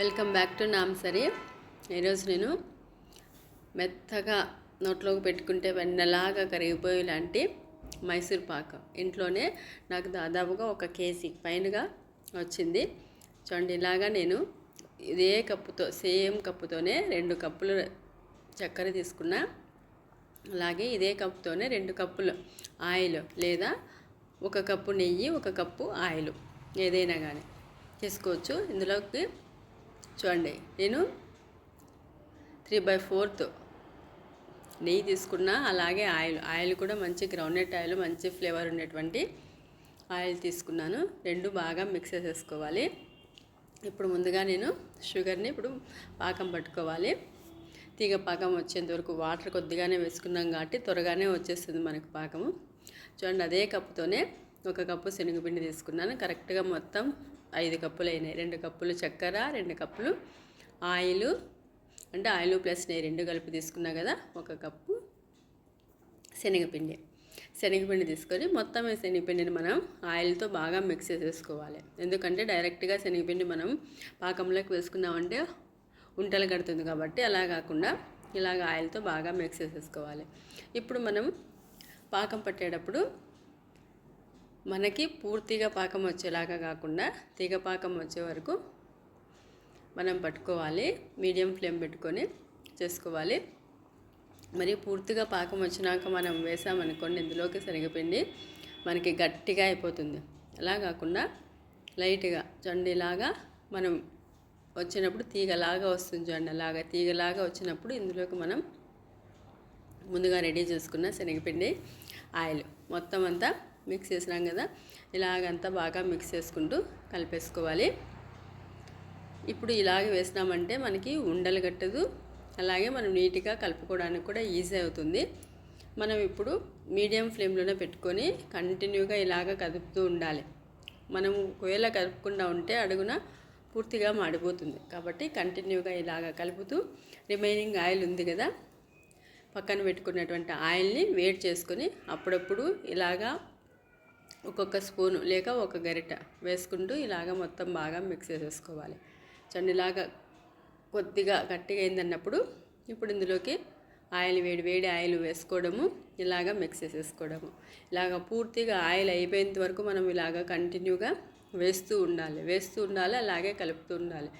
Welcome back to నామ్సరీ ఈరోజు నేను మెత్తగా నోట్లోకి పెట్టుకుంటే వెన్నలాగా కరిగిపోయే లాంటి మైసూర్ పాక్. ఇంట్లోనే నాకు దాదాపుగా ఒక కేజీ పైనగా వచ్చింది. చూడండి ఇలాగా నేను ఇదే కప్పుతో సేమ్ కప్పుతోనే రెండు కప్పులు చక్కెర తీసుకున్నా. అలాగే ఇదే కప్పుతోనే రెండు కప్పులు ఆయిల్ లేదా ఒక కప్పు నెయ్యి ఒక కప్పు ఆయిల్ ఏదైనా కానీ తీసుకోవచ్చు. ఇందులోకి చూడండి నేను త్రీ బై ఫోర్త్ నెయ్యి తీసుకున్నా అలాగే ఆయిల్ ఆయిల్ కూడా మంచి గ్రౌండ్నట్ ఆయిల్ మంచి ఫ్లేవర్ ఉండేటువంటి ఆయిల్ తీసుకున్నాను. రెండు బాగా మిక్స్ చేసేసుకోవాలి. ఇప్పుడు ముందుగా నేను షుగర్ని ఇప్పుడు పాకం పట్టుకోవాలి. తీగ పాకం వచ్చేంత వరకు వాటర్ కొద్దిగానే వేసుకున్నాం కాబట్టి త్వరగానే వచ్చేస్తుంది మనకు పాకము. చూడండి అదే కప్పుతోనే ఒక కప్పు శనగపిండి తీసుకున్నాను. కరెక్ట్గా మొత్తం ఐదు కప్పులు అయినాయి. రెండు కప్పులు చక్కెర రెండు కప్పులు ఆయిల్. అంటే ఆయిల్ ప్లస్ నెయ్యి రెండు కలిపి తీసుకున్నా కదా ఒక కప్పు శనగపిండి. శనగపిండి తీసుకొని మొత్తం ఈ శనగపిండిని మనం ఆయిల్తో బాగా మిక్స్ చేసేసుకోవాలి. ఎందుకంటే డైరెక్ట్గా శనగపిండి మనం పాకంలోకి వేసుకున్నామంటే ఉంటలు కడుతుంది కాబట్టి అలా కాకుండా ఇలాగ ఆయిల్తో బాగా మిక్స్ చేసేసుకోవాలి. ఇప్పుడు మనం పాకం పట్టేటప్పుడు మనకి పూర్తిగా పాకం వచ్చేలాగా కాకుండా తీగ పాకం వచ్చే వరకు మనం పట్టుకోవాలి. మీడియం ఫ్లేమ్ పెట్టుకొని చేసుకోవాలి. మరి పూర్తిగా పాకం వచ్చినాక మనం వేసామనుకోండి ఇందులోకి శనగపిండి మనకి గట్టిగా అయిపోతుంది. అలా కాకుండా లైట్గా జండిలాగా మనం వచ్చినప్పుడు తీగలాగా వస్తుంది జొండ అలాగా తీగలాగా వచ్చినప్పుడు ఇందులోకి మనం ముందుగా రెడీ చేసుకున్న శనగపిండి ఆయిల్ మొత్తం అంతా మిక్స్ చేసినాం కదా ఇలాగంతా బాగా మిక్స్ చేసుకుంటూ కలిపేసుకోవాలి. ఇప్పుడు ఇలాగ వేసినామంటే మనకి ఉండలు కట్టదు అలాగే మనం నీట్గా కలుపుకోవడానికి కూడా ఈజీ అవుతుంది. మనం ఇప్పుడు మీడియం ఫ్లేమ్లోనే పెట్టుకొని కంటిన్యూగా ఇలాగ కదుపుతూ ఉండాలి. మనం ఒకవేళ కలుపుకుండా ఉంటే అడుగున పూర్తిగా మాడిపోతుంది. కాబట్టి కంటిన్యూగా ఇలాగ కలుపుతూ రిమైనింగ్ ఆయిల్ ఉంది కదా పక్కన పెట్టుకున్నటువంటి ఆయిల్ని వేడి చేసుకొని అప్పుడప్పుడు ఇలాగా ఒక్కొక్క స్పూను లేక ఒక గరిట వేసుకుంటూ ఇలాగ మొత్తం బాగా మిక్స్ చేసేసుకోవాలి. చండి ఇలాగ కొద్దిగా గట్టిగా అయిందన్నప్పుడు ఇప్పుడు ఇందులోకి ఆయిల్ వేడి వేడి ఆయిల్ వేసుకోవడము ఇలాగ మిక్స్ చేసేసుకోవడము. ఇలాగ పూర్తిగా ఆయిల్ అయిపోయేంత వరకు మనం ఇలాగ కంటిన్యూగా వేస్తూ ఉండాలి. వేస్తూ ఉండాలి అలాగే కలుపుతూ ఉండాలి.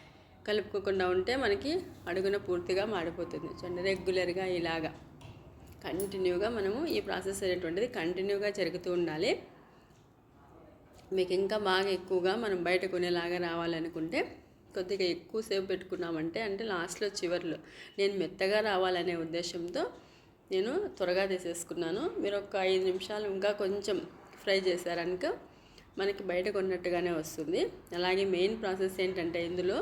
కలుపుకోకుండా ఉంటే మనకి అడుగున పూర్తిగా మాడిపోతుంది. చూడండి రెగ్యులర్గా ఇలాగా కంటిన్యూగా మనము ఈ ప్రాసెస్ అనేటువంటిది కంటిన్యూగా జరుగుతూ ఉండాలి. మీకు ఇంకా బాగా ఎక్కువగా మనం బయట కొనేలాగా రావాలనుకుంటే కొద్దిగా ఎక్కువసేపు పెట్టుకున్నామంటే అంటే లాస్ట్లో చివర్లో నేను మెత్తగా రావాలనే ఉద్దేశంతో నేను త్వరగా తీసేసుకున్నాను. మీరు ఒక ఐదు నిమిషాలు ఇంకా కొంచెం ఫ్రై చేశారనుక మనకి బయట కొన్నట్టుగానే వస్తుంది. అలాగే మెయిన్ ప్రాసెస్ ఏంటంటే ఇందులో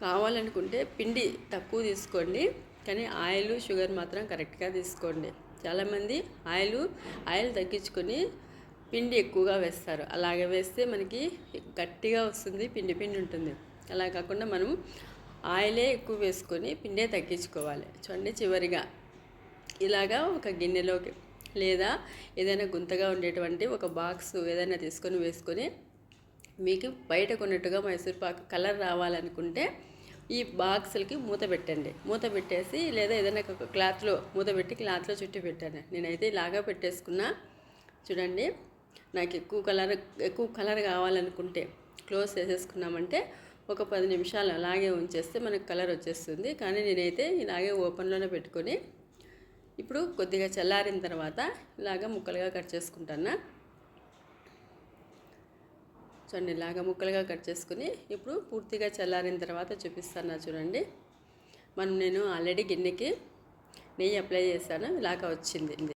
కావాలనుకుంటే పిండి తక్కువ తీసుకోండి కానీ ఆయిల్ షుగర్ మాత్రం కరెక్ట్గా తీసుకోండి. చాలామంది ఆయిల్ ఆయిల్ తగ్గించుకొని పిండి ఎక్కువగా వేస్తారు. అలాగే వేస్తే మనకి గట్టిగా వస్తుంది పిండి పిండి ఉంటుంది. అలా కాకుండా మనం ఆయిలే ఎక్కువ వేసుకొని పిండే తగ్గించుకోవాలి. చూడండి చివరిగా. ఇలాగా ఒక గిన్నెలోకి లేదా ఏదైనా గుంతగా ఉండేటువంటి ఒక బాక్స్ ఏదైనా తీసుకొని వేసుకొని మీకు బయట కొన్నట్టుగా మైసూర్ పాక్ కలర్ రావాలనుకుంటే ఈ బాక్సులకి మూత పెట్టండి. మూత పెట్టేసి లేదా ఏదైనా క్లాత్లో మూత పెట్టి క్లాత్లో చుట్టి పెట్టండి. నేనైతే ఇలాగా పెట్టేసుకున్నా. చూడండి. నాకు ఎక్కువ కలర్ ఎక్కువ కలర్ కావాలనుకుంటే క్లోజ్ చేసేసుకున్నామంటే ఒక పది నిమిషాలు అలాగే ఉంచేస్తే మనకు కలర్ వచ్చేస్తుంది. కానీ నేనైతే ఇలాగే ఓపెన్లోనే పెట్టుకొని ఇప్పుడు కొద్దిగా చల్లారిన తర్వాత ఇలాగ ముక్కలుగా కట్ చేసుకుంటాను. చూడండి ఇలాగ ముక్కలుగా కట్ చేసుకుని ఇప్పుడు పూర్తిగా చల్లారిన తర్వాత చూపిస్తాను చూడండి. మనం నేను ఆల్రెడీ గిన్నెకి నెయ్యి అప్లై చేశాను ఇలాగ వచ్చింది.